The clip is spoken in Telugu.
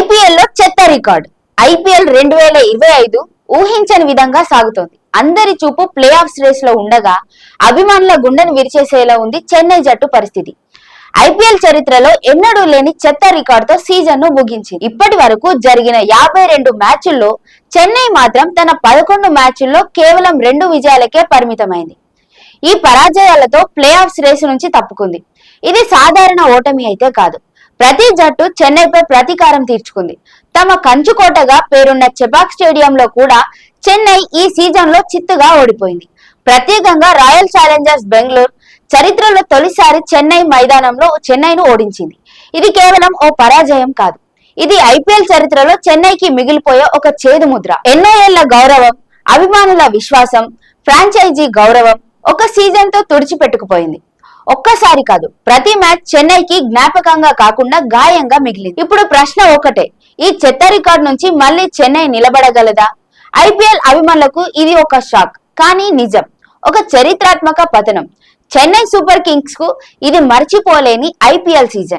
ఐపీఎల్లో చెత్త రికార్డ్. ఐపీఎల్ రెండు వేల ఇరవై ఐదు ఊహించని విధంగా సాగుతోంది. అందరి చూపు ప్లే ఆఫ్స్ రేస్లో ఉండగా అభిమానుల గుండెను విరిచేసేలా ఉంది చెన్నై జట్టు పరిస్థితి. ఐపీఎల్ చరిత్రలో ఎన్నడూ లేని చెత్త రికార్డుతో సీజన్ను ముగించింది. ఇప్పటి వరకు జరిగిన యాభై రెండు మ్యాచ్ల్లో చెన్నై మాత్రం తన పదకొండు మ్యాచ్ల్లో కేవలం రెండు విజయాలకే పరిమితమైంది. ఈ పరాజయాలతో ప్లే ఆఫ్స్ రేసు నుంచి తప్పుకుంది. ఇది సాధారణ ఓటమి అయితే కాదు. ప్రతి జట్టు చెన్నైపై ప్రతీకారం తీర్చుకుంది. తమ కంచుకోటగా పేరున్న చెబాక్ స్టేడియంలో కూడా చెన్నై ఈ సీజన్లో చిత్తుగా ఓడిపోయింది. ప్రత్యేకంగా రాయల్ ఛాలెంజర్స్ బెంగళూరు చరిత్రలో తొలిసారి చెన్నై మైదానంలో చెన్నైను ఓడించింది. ఇది కేవలం ఓ పరాజయం కాదు. ఇది ఐపీఎల్ చరిత్రలో చెన్నైకి మిగిలిపోయే ఒక చేదు ముద్ర. ఎన్నో ఏళ్ళ గౌరవం అభిమానుల విశ్వాసం ఫ్రాంచైజీ గౌరవం ఒక సీజన్తో తుడిచిపెట్టుకుపోయింది. ఒక్కసారి కాదు ప్రతి మ్యాచ్ చెన్నైకి జ్ఞాపకంగా కాకుండా గాయంగా మిగిలింది. ఇప్పుడు ప్రశ్న ఒకటే ఈ చెత్త రికార్డ్ నుంచి మళ్ళీ చెన్నై నిలబడగలదా? ఐపీఎల్ అభిమానులకు ఇది ఒక షాక్ కానీ నిజం. ఒక చరిత్రాత్మక పతనం. చెన్నై సూపర్ కింగ్స్కు ఇది మర్చిపోలేని ఐపీఎల్ సీజన్.